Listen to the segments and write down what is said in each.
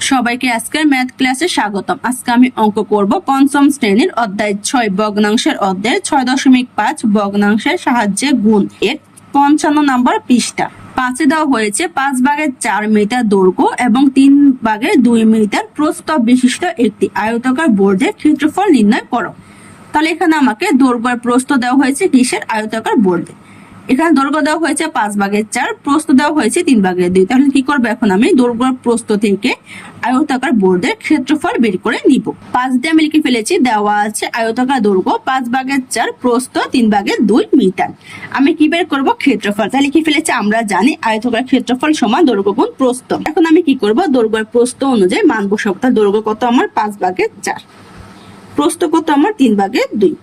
সবাইকে আজকের ম্যাথ ক্লাসে স্বাগতম। আজকে আমি অঙ্ক করব পঞ্চম শ্রেণির অধ্যায় ছয়, ভগ্নাংশের অধ্যায় ছয় দশমিক পাঁচ, ভগ্নাংশের সাহায্যে গুণ এর পঞ্চান্ন নম্বর পৃষ্ঠা। পাঁচে দেওয়া হয়েছে পাঁচ ভাগের চার মিটার দৈর্ঘ্য এবং তিন ভাগের দুই মিটার প্রস্থ বিশিষ্ট একটি আয়তাকার বোর্ডের ক্ষেত্রফল নির্ণয় করো। তাহলে এখানে আমাকে দৈর্ঘ্য প্রস্থ দেওয়া হয়েছে কিসের আয়তাকার বোর্ডে? এখানে দৈর্ঘ্য দেওয়া হয়েছে পাঁচ ভাগের চার, প্রস্থ দেওয়া হয়েছে তিন ভাগের দুই। তাহলে কি করব এখন আমি? দৈর্ঘ্য প্রস্ত থেকে আয়তাকার বোর্ডের ক্ষেত্রফল বের করে নিব। পাঁচ দিয়ে আমি লিখে ফেলেছি, দেওয়া আছে আয়তাকার দৈর্ঘ্য, পাঁচ ভাগের চার প্রস্ত তিন ভাগের দুই মিটার। আমি কি বের করব? ক্ষেত্রফল। তাহলে লিখে ফেলেছি, আমরা জানি আয়তাকার ক্ষেত্রফল সমান দৈর্ঘ্য গুণ প্রস্থ। এখন আমি কি করব? দৈর্ঘ্য প্রস্ত অনুযায়ী মান বসাবো। তার দৈর্ঘ্য কত? আমার পাঁচ ভাগের চার। প্রস্ত কত? আমার তিন ভাগের দুই।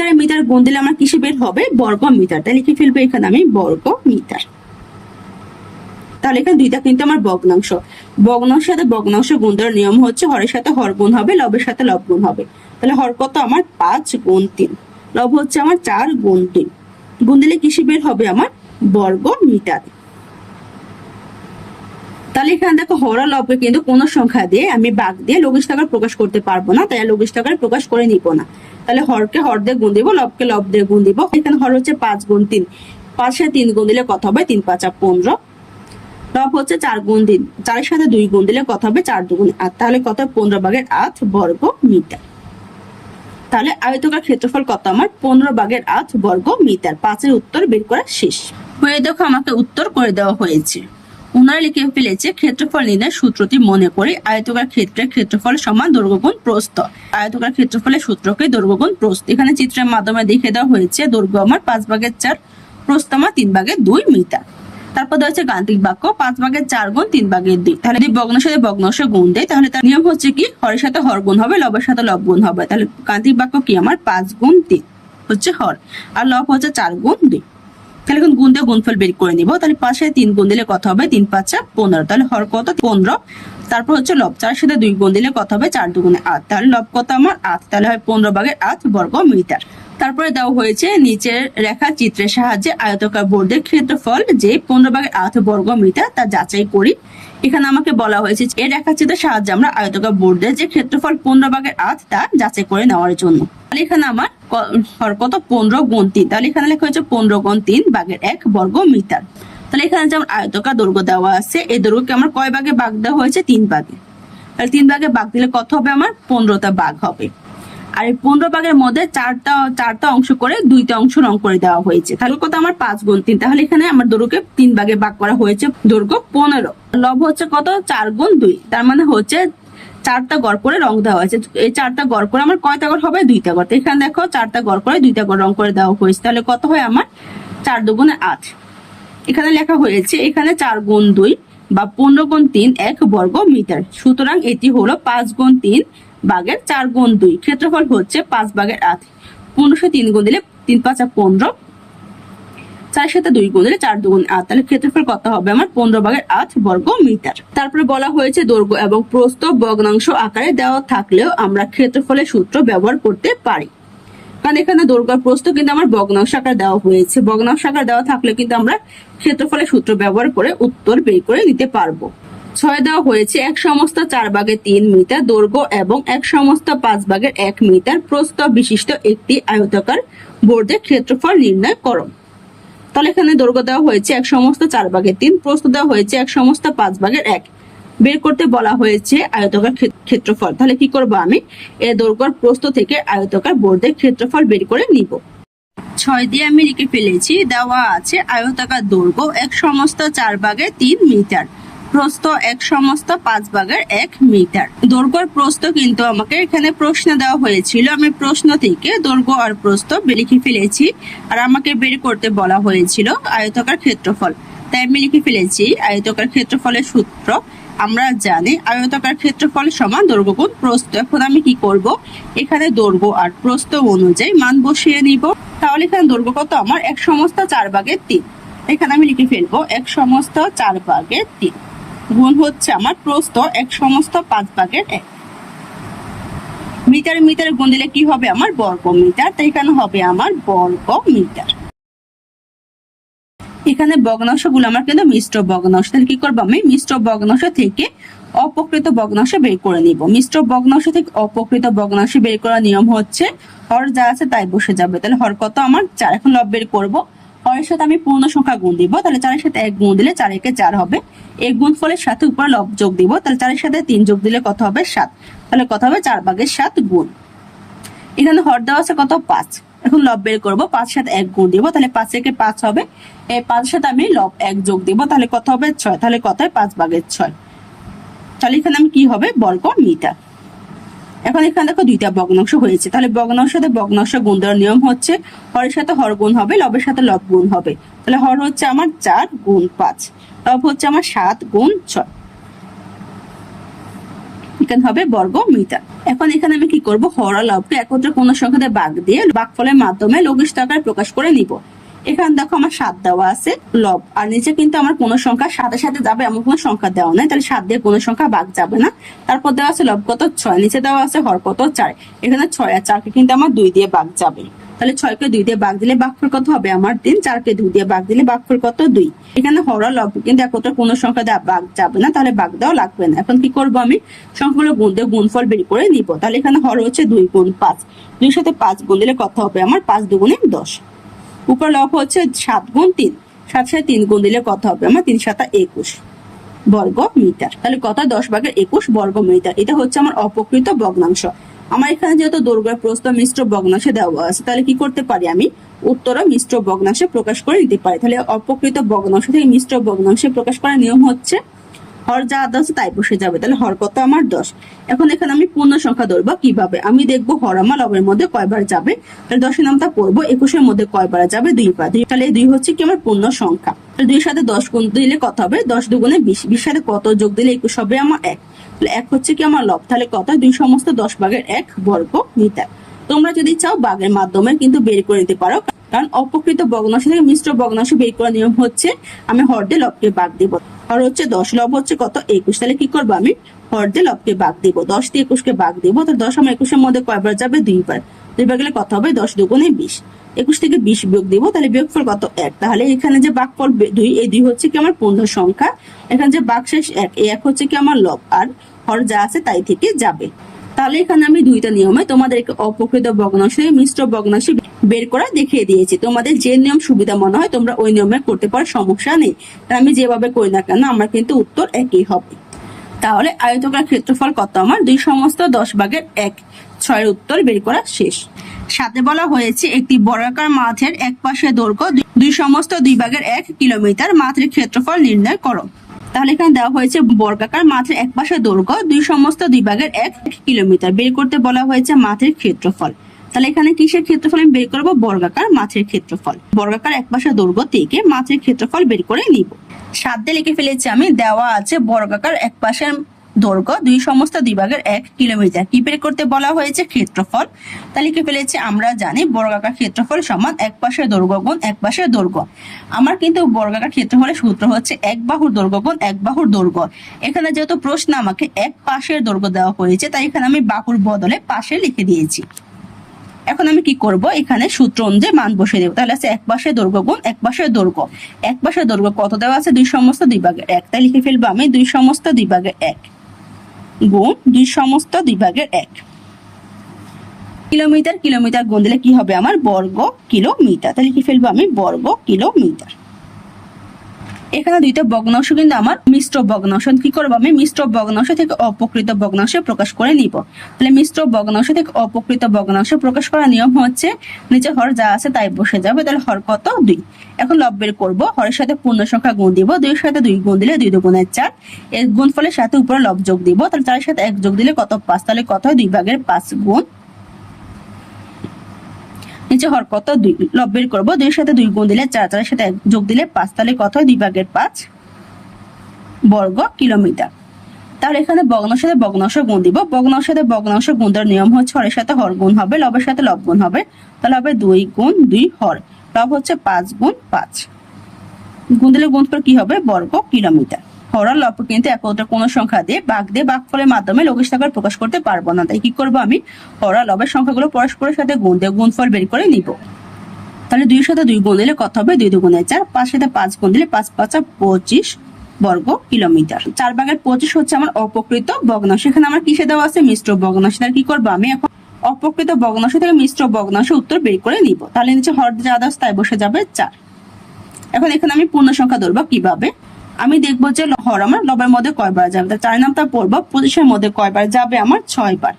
মিটারে মিটার গুণ দিলে আমার কিসে বের হবে? বর্গ মিটার। তাহলে লিখে ফেলব এখানে আমি? বর্গ মিটার। তাহলে এখানে দুইটা কিন্তু আমার ভগ্নাংশ। ভগ্নাংশের সাথে ভগ্নাংশ গুণ দেওয়ার নিয়ম হচ্ছে হরের সাথে হর গুণ হবে, লবের সাথে লব গুণ হবে। তাহলে হর কত? আমার পাঁচ গুণ তিন। লব হচ্ছে আমার চার গুণ তিন। গুণ দিলে কিসে বের হবে আমার? বর্গ মিটার। তাহলে এখানে দেখো হর লবকে কিন্তু কোনো সংখ্যা দিয়ে আমি বাঘ দিয়ে লঘিষ্ঠ আকার প্রকাশ করতে পারব না, তাই লঘিষ্ঠ আকার প্রকাশ করে নিব না। তাহলে হরকে হর দিয়ে গুণ দিব, লবকে লব দিয়ে গুণ দিব। এখানে হর হচ্ছে পাঁচ গুণ তিন। পাঁচে তিন গুণ দিলে কত হবে? তিন, পাঁচা পনেরো। লব হচ্ছে চার গুণ তিন। চারের সাথে দুই গুণ দিলে কত হবে? চার দুগুণ আট। তাহলে কত? পনেরো ভাগের আট বর্গ মিটার। তাহলে আয়তকার ক্ষেত্রফল কত আমার? পনেরো ভাগের আট বর্গ মিটার। পাঁচের উত্তর বের করা শেষ। হয়ে দেখো, আমাকে উত্তর করে দেওয়া হয়েছে। ওনারা লিখে ফেলেছে ক্ষেত্রফল নির্ণয় সূত্রটি মনে করে আয়তকার ক্ষেত্রের ক্ষেত্রফল সমান দৈর্ঘ্যগুণ প্রস্থ। আয়তকার ক্ষেত্রফলের সূত্রকে দৈর্ঘ্যগুণ প্রস্থ। এখানে চিত্রের মাধ্যমে দেখে দেওয়া হয়েছে দৈর্ঘ্য আমার পাঁচ ভাগের চার, প্রস্থ আমার তিন ভাগের দুই মিটার। তারপর দেওয়া হচ্ছে গান্তিক বাক্য, পাঁচ ভাগের চার গুণ তিন ভাগের দুই। তাহলে যদি ভগ্নাংশের সাথে গুণ দেয়, তাহলে তার নিয়ম হচ্ছে কি? হরের সাথে হর গুণ হবে, লবের সাথে লব গুণ হবে। তাহলে গান্তিক বাক্য কি? আমার পাঁচ গুণ তিন হচ্ছে হর। আর লব হচ্ছে চার গুণ দুই। তাহলে এখন গুণ দিয়ে গুণফল বের করে নিব। তাহলে পাশে তিন গুণ দিলে কত হবে? তিন পাঁচা পনেরো। তাহলে হর কত? পনেরো। তারপর হচ্ছে লব চারের সাথে দুই গুণ দিলে কত হবে? চার দুগুণে আট। তাহলে লব কত আমার? আট। তাহলে হয় পনেরো ভাগের আট বর্গ মিটার। তারপরে দেওয়া হয়েছে নিচের রেখা চিত্রের সাহায্যে আয়তকার বোর্ডের ক্ষেত্রফল যে পনেরো ভাগের আট বর্গ মিটার তা যাচাই করি। এখানে আমাকে বলা হয়েছে এই রেখা চিত্রের সাহায্যে আমরা আয়তকার বোর্ডের যে ক্ষেত্রফল পনেরো ভাগের আট তা যাচাই করে নেওয়ার জন্য। তাহলে এখানে আমার কত? পনেরো গুণ তিন। তাহলে এখানে লেখা হয়েছে পনেরো গুণ তিন ভাগের এক বর্গ মিটার। তাহলে এখানে যেমন আয়তকার দৈর্ঘ্য দেওয়া আছে, এই দৈর্ঘ্যকে আমার কয় ভাগে ভাগ দেওয়া হয়েছে? তিন ভাগে। তাহলে তিন ভাগে ভাগ দিলে কত হবে আমার? পনেরোটা ভাগ হবে। আর এই পনেরো ভাগের মধ্যে চারটা চারটা অংশ করে দুইটা অংশ রং করে দেওয়া হয়েছে। তাহলে কত? আমার পাঁচ গুণ তিন। তাহলে এখানে আমার দৈর্ঘ্যকে তিন ভাগে ভাগ করা হয়েছে, দৈর্ঘ্য পনেরো। লব হচ্ছে কত? চার গুণ দুই। তার মানে হচ্ছে চারটা গড় করে রং দেওয়া হয়েছে। এই চারটা গড় করে আমার কয়টা গড় হবে? দুইটা গড়। এখানে দেখো, চারটা গড় করে দুইটা গড় রং করে দেওয়া হয়েছে। তাহলে কত হয় আমার? চার দুগুণে আট। এখানে লেখা হয়েছে, এখানে চার গুণ দুই বা পনেরো গুণ তিন এক বর্গ মিটার। সুতরাং এটি হলো পাঁচ গুণ তিন ভাগের চার গুণ দুই। ক্ষেত্রফল হচ্ছে পাঁচ ভাগের আট। পনেরোশো তিন গুণ দিলে তিন পাঁচা পনেরো। চার সাথে দুই গুণ দিলে চার দুগুণ আট। তাহলে ক্ষেত্রফল কত হবে আমার? পনেরো ভাগের আট বর্গ মিটার। তারপরে বলা হয়েছে দৈর্ঘ্য এবং প্রস্থ ভগ্নাংশ আকারে দেওয়া থাকলেও আমরা ক্ষেত্রফলের সূত্র ব্যবহার করতে পারি। কারণ এখানে দৈর্ঘ্য আর প্রস্থ কিন্তু আমার ভগ্নাংশ আকার দেওয়া হয়েছে। ভগ্নাংশ আকার দেওয়া থাকলে কিন্তু আমরা ক্ষেত্রফলের সূত্র ব্যবহার করে উত্তর বের করে নিতে পারব। ছয় দেওয়া হয়েছে, এক সমস্ত চার ভাগের তিন মিটার দৈর্ঘ্য এবং এক সমস্ত পাঁচ ভাগের এক মিটার প্রস্থ বিশিষ্ট একটি আয়তাকার বোর্ডের ক্ষেত্রফল নির্ণয় করো। তাহলে এখানে দৈর্ঘ্য দেওয়া হয়েছে, এক সমস্ত চার ভাগের তিন, প্রস্থ দেওয়া হয়েছে, এক সমস্ত পাঁচ ভাগের এক। বের করতে বলা হয়েছে আয়তকার ক্ষে- ক্ষেত্রফল। তাহলে কি করব আমি? এ দৈর্ঘ্যর প্রস্থ থেকে আয়তকার বোর্ডের ক্ষেত্রফল বের করে নিব। ছয় দিয়ে আমি লিখে ফেলেছি, দেওয়া আছে আয়তাকার দৈর্ঘ্য এক সমস্ত চার ভাগের তিন মিটার, প্রস্থ এক সমস্ত পাঁচ ভাগের এক মিটার। দৈর্ঘ্যর প্রস্থ কিন্তু আমাকে এখানে প্রশ্ন দেওয়া হয়েছিল। আমি প্রশ্ন থেকে দৈর্ঘ্য আর প্রস্থ লিখে ফেলেছি আর আমাকে বের করতে বলা হয়েছিল আয়তকার ক্ষেত্রফল। তাই আমি লিখে ফেলেছি আয়তকার ক্ষেত্রফলের সূত্র আমরা জানি আয়তাকার ক্ষেত্রফল সমান দৈর্ঘ্য গুণ প্রস্থ। এখন আমি কি করব? এখানে দৈর্ঘ্য আর প্রস্থ অনুযায়ী মান বসিয়ে নিব। তাহলে এখানে দৈর্ঘ্য কত? আমার এক সমস্ত চার ভাগের তিন। এখানে আমি লিখে ফেলব, এক সমস্ত চার ভাগের তিন। গুণ হচ্ছে আমার প্রস্থ এক সমস্ত পাঁচ ভাগের এক। মিটার মিটার গুণ দিলে কি হবে? আমার বর্গ মিটার তাই এখানে হবে আমার বর্গ মিটার এখানে ভগ্নাংশগুলো আমার কিন্তু মিশ্র ভগ্নাংশ। তাহলে কি করব আমি? মিশ্র ভগ্নাংশ থেকে অপকৃত ভগ্নাংশ বের করে নিব। মিশ্র ভগ্নাংশ থেকে অপকৃত ভগ্নাংশ বের করার নিয়ম হচ্ছে, হর যা আছে তাই বসে যাবে। তাহলে হর কত? আমার চার। এখন লব বের করব। হরের সাথে আমি পূর্ণ সংখ্যা গুণ দিব। তাহলে চারের সাথে এক গুণ দিলে চার একে চার হবে। এক গুণ ফলের সাথে উপরে লব যোগ দিব। তাহলে চারের সাথে তিন যোগ দিলে কত হবে? সাত। তাহলে কত হবে? চার ভাগের সাত গুণ। এখানে হর দেওয়া আছে কত? পাঁচ। এখন লব বের করব, পাঁচ সাথে এক গুণ দিব, তাহলে পাঁচ একে পাঁচ হবে। এই পাঁচ সাথে আমি লব এক যোগ দিব, তাহলে কত হবে ছয়? তাহলে কত হয়? পাঁচ ভাগের ছয়। তাহলে এখানে আমি কি হবে? বর্গ মিটার। এখন এখানে দেখো দুইটা ভগ্নাংশ হয়েছে। তাহলে ভগ্নাংশ সাথে ভগ্নাংশ গুণ দেওয়ার নিয়ম হচ্ছে, হরের সাথে হর গুণ হবে, লবের সাথে লব গুণ হবে। তাহলে হর হচ্ছে আমার চার গুণ পাঁচ, লব হচ্ছে আমার সাত গুণ ছয়। এখানে হবে বর্গ মিটার। এখন এখানে আমি কি করব? হর আর লবকে একত্রে কোন সংখ্যাতে ভাগ দিয়ে ভাগফলের মাধ্যমে লঘিষ্ঠ আকারে প্রকাশ করে নিব। এখানে দেখো আমার সাত দেওয়া আছে, লব। আর নিচে কিন্তু আমার কোনো সংখ্যা সাথে সাথে যাবে এমন কোনো সংখ্যা দেওয়া নাই, তাহলে সাত দিয়ে কোনো সংখ্যা ভাগ যাবে না। তারপর দেওয়া আছে লব কত? ছয়। নিচে দেওয়া আছে হর কত? চার। এখানে ছয় আর চারকে কিন্তু আমার দুই দিয়ে ভাগ যাবে। তাহলে ছয়কে দুই দিয়ে বাঘ দিলে বাঘফল কত হবে আমার তিন? চারকে দুই দিয়ে বাঘ দিলে বাঘফল কত দুই? এখানে হর লব কিন্তু একত্রে কোনো সংখ্যা দেওয়া বাঘ যাবে না, তাহলে বাঘ দেওয়া লাগবে না। এখন কি করব আমি? সংখ্যাগুলো গুণ দিয়ে গুণফল বের করে নিব। তাহলে এখানে হর হচ্ছে দুই গুণ পাঁচ। দুই সাথে পাঁচ গুণ দিলে কত হবে আমার? পাঁচ দুগুণে দশ। উপর লব হচ্ছে সাত গুণ তিন। সাত সাথে তিন গুণ দিলে কত হবে আমার? তিন সাতা একুশ বর্গ মিটার তাহলে কত? দশ ভাগের একুশ বর্গ মিটার এটা হচ্ছে আমার অপকৃত ভগ্নাংশ। আমার এখানে যেহেতু দৈর্ঘ্য প্রস্থ মিশ্র ভগ্নাংশে দেওয়া আছে, তাহলে কি করতে পারি আমি? উত্তর মিশ্র ভগ্নাংশে প্রকাশ করে দিতে পারি। তাহলে অপকৃত ভগ্নাংশ থেকে মিশ্র ভগ্নাংশে প্রকাশ করার নিয়ম হচ্ছে, হর যা আছে তাই বসে যাবে। তাহলে হর কত? আমার দশ। এখন এখানে আমি পূর্ণ সংখ্যা ধরবো কীভাবে? আমি দেখব হর আমার লবের মধ্যে কয়বার যাবে? তাহলে দশের নামটা পড়ব, একুশের মধ্যে কয়বার যাবে? দুইবার দুই। তাহলে দুই হচ্ছে কি আমার পূর্ণ সংখ্যা। তাহলে দুইয়ের সাথে দশ গুণ দিলে কত হবে? দশ দুগুণে বিশ। বিশ সাথে কত যোগ দিলে একুশ হবে? আমার এক। এক হচ্ছে কি আমার লব। তাহলে কত? দুই সমস্ত দশ ভাগের এক বর্গ মিটার। তোমরা যদি চাও বাঘের মাধ্যমে কিন্তু বের করে নিতে পারো, কারণ অপকৃত ভগ্নাংশ থেকে মিশ্র ভগ্নাংশ বের করার নিয়ম হচ্ছে আমি হর দিয়ে লবকে বাগ দিব। আর হচ্ছে দশ, লব হচ্ছে কত? একুশ। তাহলে কি করব আমি? হর লবকে বাগ দিব, দশ দিয়ে একুশকে বাগ দিব তো দশ আমার একুশের মধ্যে কয়বার যাবে? দুইবার। দুইবার গেলে কত হবে? দশ দুগুণে বিশ। একুশ থেকে বিশ বিয়োগ দিব, তাহলে বিয়োগফল কত? এক। তাহলে এখানে যে বাঘফল দুই, এই দুই হচ্ছে কি আমার পূর্ণ সংখ্যা। এখানে যে বাঘ শেষ এক, এই এক হচ্ছে কি আমার লব। আর হর যা আছে তাই থেকে যাবে। তাহলে এখানে আমি দুইটা নিয়মে তোমাদেরকে অপকৃত ভগ্নাংশ, মিশ্র ভগ্নাংশ বের করা দেখিয়ে দিয়েছি। তোমাদের যে নিয়ম সুবিধা মনে হয়, তোমরা ওই নিয়মে করতে পারো, সমস্যা নেই। আমি যেভাবে করি না কেন, আমার কিন্তু উত্তর একই হবে। তাহলে আয়তকার ক্ষেত্রফল কত? আমার দুই সমস্ত দশ ভাগের এক। ছয়ের উত্তর বের করা শেষ। সাথে বলা হয়েছে, একটি বর্গাকার মাঠের এক পাশে দৈর্ঘ্য দুই- সমস্ত দুই ভাগের এক কিলোমিটার মাঠের ক্ষেত্রফল নির্ণয় করো। তাহলে এখানে দেওয়া হয়েছে, বর্গাকার মাঠের এক পাশে দৈর্ঘ্য দুই সমস্ত দুই ভাগের এক কিলোমিটার। বের করতে বলা হয়েছে মাঠের ক্ষেত্রফল। তাহলে এখানে কিসের ক্ষেত্রফল আমি বের করব? বর্গাকার মাছের ক্ষেত্রফল। বর্গাকার এক পাশে দৈর্ঘ্য থেকে মাছের ক্ষেত্রফল বের করে নিব। সাধ্যে লিখে ফেলেছি আমি, দেওয়া আছে বর্গাকার এক পাশের দৈর্ঘ্য, দুই সমস্ত দুই ভাগের এক কিলোমিটার। কি বের করতে বলা হয়েছে? ক্ষেত্রফল। তা লিখে ফেলেছি, আমরা জানি বর্গাকার ক্ষেত্রফল সমান এক পাশের দৈর্ঘ্য গুণ এক পাশের দৈর্ঘ্য। আমার কিন্তু বর্গাকার ক্ষেত্রফলের সূত্র হচ্ছে এক বাহুর দৈর্ঘ্য গুণ এক বাহুর দৈর্ঘ্য। এখানে যেহেতু প্রশ্ন আমাকে এক পাশের দৈর্ঘ্য দেওয়া হয়েছে, তাই এখানে আমি বাহুর বদলে পাশে লিখে দিয়েছি। এখন আমি কি করব? এখানে সূত্র অনুযায়ী মান বসে দেবো তাহলে আছে এক পাশে দৈর্ঘ্য গুণ এক পাশে দৈর্ঘ্য। এক পাশে দৈর্ঘ্য কত দেওয়া আছে? দুই সমস্ত দুই ভাগের এক। তাই লিখে ফেলব আমি দুই সমস্ত দুই ভাগের এক গুণ দুই সমস্ত দুই ভাগের এক। কিলোমিটার কিলোমিটার গুণ দিলে কি হবে আমার? বর্গ কিলোমিটার। তাহলে লিখে ফেলব আমি বর্গ কিলোমিটার। এখানে দুইটা ভগ্নাংশ কিন্তু আমার মিশ্র ভগ্নাংশ। কি করব আমি? মিশ্র ভগ্নাংশ থেকে অপকৃত ভগ্নাংশে প্রকাশ করে নিব। তাহলে মিশ্র ভগ্নাংশ থেকে অপকৃত ভগ্নাংশ প্রকাশ করার নিয়ম হচ্ছে, নিচে হর যা আছে তাই বসে যাবে, তাহলে হর কত? দুই। এখন লব বের করব, হরের সাথে পূর্ণ সংখ্যা গুণ দিব, দুইয়ের সাথে দুই গুণ দিলে দুই দুগুণের চার। এর গুণফলের সাথে উপরে লব যোগ দিব, তাহলে চারের সাথে এক যোগ দিলে কত? পাঁচ। তাহলে কত দুই ভাগের পাঁচ গুণ নিচে হর কত দুই লব বের করব। দুইয়ের সাথে দুই গুণ দিলে চার, চারের সাথে যোগ দিলে পাঁচ। তাহলে কত দুই ভাগের পাঁচ বর্গ কিলোমিটার। তাহলে এখানে ভগ্নাংশের সাথে ভগ্নাংশ গুণ দিব। ভগ্নাংশের সাথে ভগ্নাংশ গুণ দেওয়ার নিয়ম হচ্ছে হরের সাথে হর গুণ হবে, লবের সাথে লব গুণ হবে। তাহলে হবে দুই গুণ দুই হর। লব হচ্ছে পাঁচ গুণ পাঁচ। গুণ দিলে গুণফল কি হবে? বর্গ কিলোমিটার। হর আর লব কিন্তু একত্র কোনো সংখ্যা দিয়ে বাঘ দিয়ে বাঘফলের মাধ্যমে লঘিষ্ঠ আকার প্রকাশ করতে পারব না। তাই কি করব আমি? হর আর লবের সংখ্যাগুলো পরস্পরের সাথে গুণ দিয়ে গুণফল বের করে নিব। তাহলে দুই সাথে দুই গুণ দিলে কত হবে? দুই দু দুগুণে চার। পাঁচ সাথে পাঁচ গুণ দিলে পাঁচ পাঁচা পঁচিশ বর্গ কিলোমিটার। চার ভাগের পঁচিশ হচ্ছে আমার অপকৃত ভগ্নাংশ। এখানে আমার কিসে দেওয়া আছে? মিশ্র ভগ্নাংশ। তাহলে কি করব আমি এখন? অপকৃত ভগ্নাংশ থেকে মিশ্র ভগ্নাংশ উত্তর বের করে নিব। তাহলে নিচে হর যা দাস তাই বসে যাবে চার। এখন এখানে আমি পূর্ণ সংখ্যা ধরবো কীভাবে? আমি দেখব যে হর আমার লবের মধ্যে কয়বার যাবে। তা চার নামটা পড়ব পঁচিশের মধ্যে কয়বার যাবে আমার? ছয় বার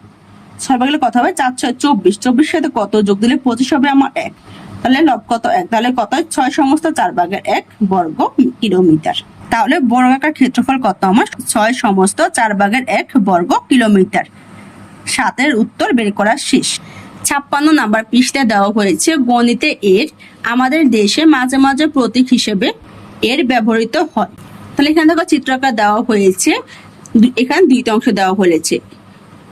ছয় বার গেলে কথা হবে চার ছয় চব্বিশ। চব্বিশ সাথে কত যোগ দিলে পঁচিশ হবে আমার এক? তাহলে লব কত এক? তাহলে কত? ছয় সমস্ত চার ভাগের এক বর্গ কিলোমিটার। তাহলে বর্গাকার ক্ষেত্রফল কত আমার? ছয় সমস্ত চার ভাগের এক বর্গ কিলোমিটার। সাতের উত্তর বের করা শেষ। ছাপ্পান্ন নাম্বার পৃষ্ঠায় দেওয়া হয়েছে গণিতে এর, আমাদের দেশে মাঝে মাঝে প্রতীক হিসেবে এর ব্যবহৃত হয়। তাহলে এখানে দেখো চিত্রকার দেওয়া হয়েছে। এখানে দুইটা অংশ দেওয়া হয়েছে।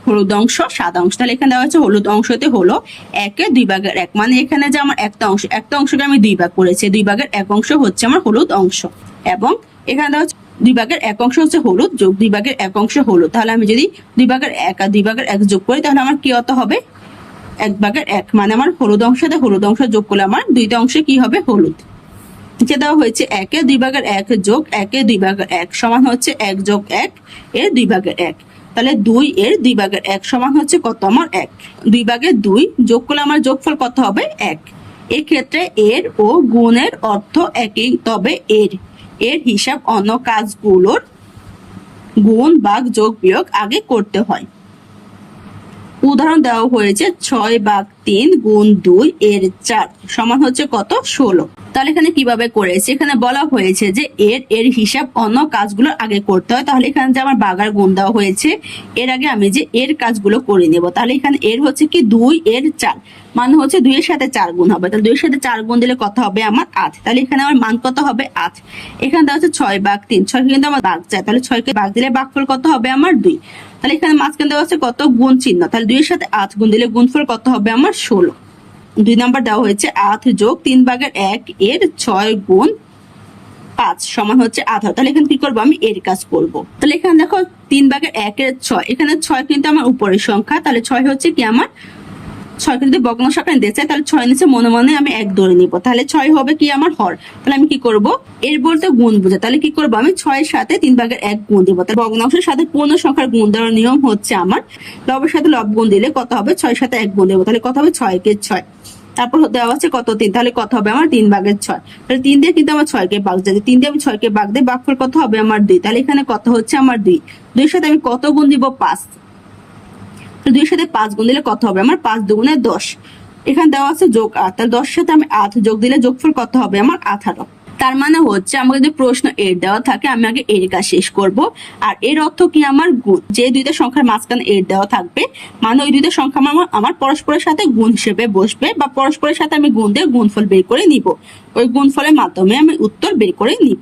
হলুদ অংশ, সাদা অংশ। তাহলে এখানে দেওয়া হচ্ছে হলুদ অংশতে হলো একে দুই ভাগের এক। মানে এখানে যে আমার একটা অংশ, একটা অংশকে আমি দুই ভাগ করেছি। দুই ভাগের এক অংশ হচ্ছে আমার হলুদ অংশ। এবং এখানে দেওয়া হচ্ছে দুই ভাগের এক অংশ হচ্ছে হলুদ যোগ দুই ভাগের এক অংশ হলুদ। তাহলে আমি যদি দুই ভাগের এক আর দুই ভাগের এক যোগ করি, তাহলে আমার কি অত হবে? এক ভাগের এক। মানে আমার হলুদ অংশতে হলুদ অংশ যোগ করলে আমার দুইটা অংশে কি হবে? হলুদ। নিচে দেওয়া হয়েছে একে দুই ভাগের এক যোগ, একে দুই ভাগের এক সমান হচ্ছে এক যোগ এক এর দুই ভাগের এক। তাহলে দুই এর দুই ভাগের এক সমান হচ্ছে কত আমার এক? দুই ভাগের দুই যোগ করলে আমার যোগফল কত হবে? এক। এক্ষেত্রে এর ও গুণের অর্থ একই, তবে এর এর হিসাব অন্য কাজগুলোর গুণ, ভাগ, যোগ, বিয়োগ আগে করতে হয়। উদাহরণ দেওয়া হয়েছে ছয় ভাগ তিন গুণ দুই এর চার, সমান হচ্ছে কত? ষোলো। তাহলে এখানে কীভাবে করেছে? এখানে বলা হয়েছে যে এর এর হিসাব অন্য কাজগুলো আগে করতে হয়। তাহলে এখানে যে আমার বাগার গুণ দেওয়া হয়েছে, এর আগে আমি যে এর কাজগুলো করে নেব, তাহলে এখানে এর হচ্ছে কি? দুই এর চার। মানে হচ্ছে দুইয়ের সাথে চার গুণ হবে। তাহলে দুইয়ের সাথে চার গুণ দিলে কত হবে? আমার আট। তাহলে এখানে আমার মান কত হবে? আট। এখানে দেওয়া হচ্ছে ছয় বাঘ তিন। ছয় কিন্তু আমার বাঘ চাই। তাহলে ছয়কে বাঘ দিলে ভাগফল কত হবে? আমার দুই। তাহলে এখানে মাঝখান দেওয়া আছে কত? গুণ চিহ্ন। তাহলে দুইয়ের সাথে আট গুণ দিলে গুণফল কত হবে আমার? ষোলো। দুই নাম্বার দেওয়া হয়েছে আট যোগ তিন ভাগের এক এর ছয় গুণ পাঁচ সমান হচ্ছে আধার তাহলে এখানে কি করব আমি? এর কাজ করব। তাহলে এখানে দেখো তিন ভাগের একের ছয়। এখানে ছয় কিন্তু আমার উপরের সংখ্যা। তাহলে ছয় হচ্ছে কি আমার? ছয় কিন্তু ভগ্ন সংখ্যা নিতে তাহলে ছয় নিচে মনে মনে আমি এক ধরে নিব। তাহলে ছয় হবে কি আমার হর? তাহলে আমি কি করব? এর বলতে গুণ বুঝে। তাহলে কি করব আমি? ছয়ের সাথে তিন ভাগের এক গুণ দিব। তাহলে ভগ্নাংশের সাথে পূর্ণ সংখ্যার গুণ দেওয়ার নিয়ম হচ্ছে আমার। লবের সাথে লব গুণ দিলে কত হবে? ছয়ের সাথে এক গুণ দেবো। তাহলে কত হবে? ছয় কে ছয়। তারপর দেওয়া আছে কত তিন? তাহলে কত হবে আমার? তিন ভাগের ছয়। তাহলে তিন দিয়ে কিন্তু আমার ছয়কে বাঘ যাবে তিন দিয়ে আমি ছয় ছয়কে ভাগ দিই ভাগফল কত হবে আমার দুই? তাহলে এখানে কত হচ্ছে আমার দুই? দুইয়ের সাথে আমি কত গুণ দিব? পাঁচ। দুইয়ের সাথে পাঁচ গুণ দিলে কত হবে? আমার পাঁচ দুগুণে দশ। এখানে দেওয়া আছে যোগ আট। তাহলে দশের সাথে আমি আট যোগ দিলে যোগফল কত হবে? আমার আঠারো। তার মানে হচ্ছে আমাকে যদি প্রশ্ন এর দেওয়া থাকে, আমি আগে এর কাজ শেষ করব। আর এর অর্থ কি? আমার গুণ। যে দুইটা সংখ্যার মাঝখানে এর দেওয়া থাকবে মানে ওই দুইটা সংখ্যা আমার আমার পরস্পরের সাথে গুণ হিসেবে বসবে বা পরস্পরের সাথে আমি গুণ দিয়ে গুণফল বের করে নিব। ওই গুণফলের মাধ্যমে আমি উত্তর বের করে নিব।